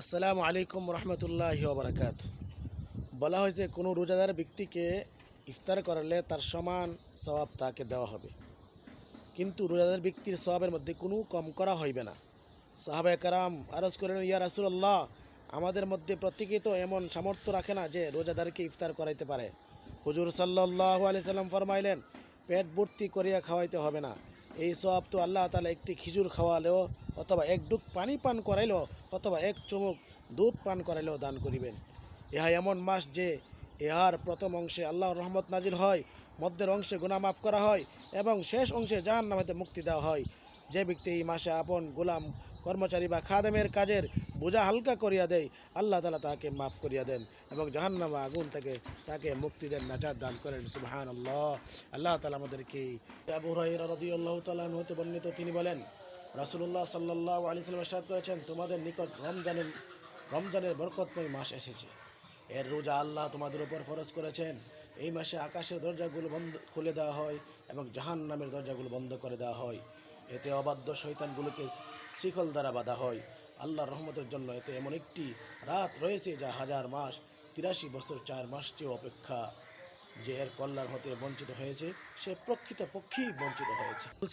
আসসালামু আলাইকুম রহমতুল্লাহ বারাকাত বলা হয়েছে, কোনো রোজাদার ব্যক্তিকে ইফতার করালে তার সমান সওয়াব তাকে দেওয়া হবে। কিন্তু রোজাদার ব্যক্তির সওয়াবের মধ্যে কোনো কম করা হইবে না। সাহাবায়ে কারাম আরজ করেন, ইয়া রাসূলুল্লাহ, আমাদের মধ্যে প্রত্যেকেই তো এমন সামর্থ্য রাখে না যে রোজাদারকে ইফতার করাইতে পারে। হুজুর সাল্লাহ আলি সাল্লাম ফরমাইলেন, পেট ভর্তি করিয়া খাওয়াইতে হবে না। এই সব তো আল্লাহ তালা একটি খিজুর খাওয়ালেও অথবা এক ডুক পানি পান করাইলেও অথবা এক চুমুক দুধ পান করাইলেও দান করিবেন। ইহা এমন মাস যে ইহার প্রথম অংশে আল্লাহর রহমত নাজির হয়, মধ্যের অংশে গুণা মাফ করা হয় এবং শেষ অংশে জাহান নামাতে মুক্তি দেওয়া হয়। যে ব্যক্তি এই মাসে আপন গোলাম কর্মচারী বা খাদেমের কাজের বোঝা হালকা করিয়া দেয়, আল্লাহ তালা তাকে মাফ করিয়া দেন এবং জাহান্নামা আগুন থেকে তাকে মুক্তি দেন নাজাদ দান করেন। সুবহান আল্লাহ আল্লাহ তালা আমাদেরকে আবু রাদিয়াল্লাহু তাআলা হতে বর্ণিত তিনি বলেন, রাসূলুল্লাহ সাল্লাল্লাহু আলাইহি সাল্লাম ইরশাদ করেছেন, তোমাদের নিকট রমজানের রমজানের বরকতময় মাস এসেছে। এর রোজা আল্লাহ তোমাদের উপর ফরজ করেছেন। এই মাসে আকাশের দরজাগুলো বন্ধ, খুলে দেওয়া হয় এবং জাহান নামের দরজাগুলো বন্ধ করে দেওয়া হয়। এতে অবাধ্য শৈতানগুলোকে শ্রীখল দ্বারা বাধা হয়। আল্লাহর রহমতের জন্য এতে এমন একটি রাত রয়েছে যা হাজার মাস, তিরাশি বছর, চার মাস চেয়ে অপেক্ষা। যে এর কল্যাণ হতে বঞ্চিত হয়েছে, সে প্রকৃত পক্ষেই বঞ্চিত হয়েছে।